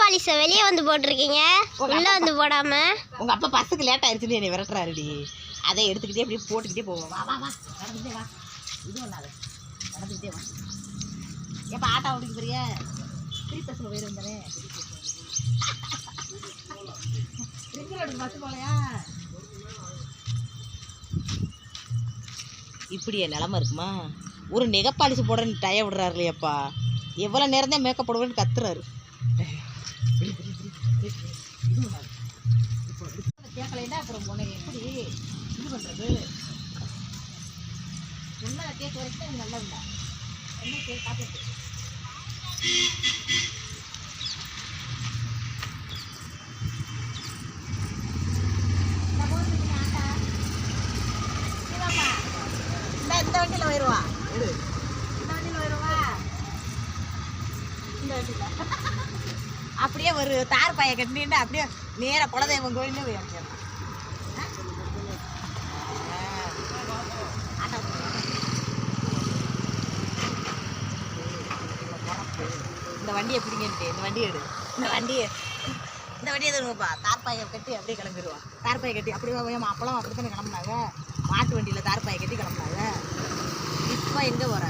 பாலிஷை வெளியே வந்து போட்டிருக்கீங்க? உள்ள வந்து போடாம? உங்க அப்பா பஸ்ஸுக்கு லேட் ஆயிடுச்சுன்னு என்னை விரட்டுறாருடி. அதை எடுத்துக்கிட்டே அப்படியே போட்டுக்கிட்டே போவோம். வா வா வா. நடந்துக்கிட்டே வா. இது ஒன்றாது நடந்துக்கிட்டே வா. எப்போ ஆட்டோ ஓடிக்கு போறிய? ஃப்ரீ பஸ்ஸில் போயிடும் தானே பஸ் போலையா? இப்படி என் நிலமை இருக்குமா? ஒரு நெகப்பாலிசு போடுறேன்னு டய விடுறாரு இல்லையாப்பா எவ்வளோ நேரம் தான் மேக்கப் போடுவேன்னு கத்துறாரு. கேட்கலைன்னா அப்புறம் உன்னை எப்படி இது பண்ணுறது சொன்னதை கேட்க வரைக்கும் அது நல்லா இருந்தா. என்ன கே காப்பீட்டு இந்த வண்டியில் வருவா இந்த வண்டியில் வருவா இந்த வண்டியில். அப்படியே ஒரு தார் பாயை கட்டிட்டு அப்படியே நேராக குலதெய்வம் கோயிலே போய் இறங்கிடலாம். இந்த வண்டியை பிடிங்கிட்டு இந்த வண்டியை எடு. இந்த வண்டியை இந்த வண்டியை தருவாப்பா தார்பாயை கட்டி அப்படியே கிளம்பிடுவோம் தார்பாயை கட்டி அப்படியே ஏமா அப்பளம் அப்படி தானே கிளம்புனாங்க? மாட்டு வண்டியில் தார்பாயை கட்டி கிளம்புனாங்க. இப்போ எங்கே வர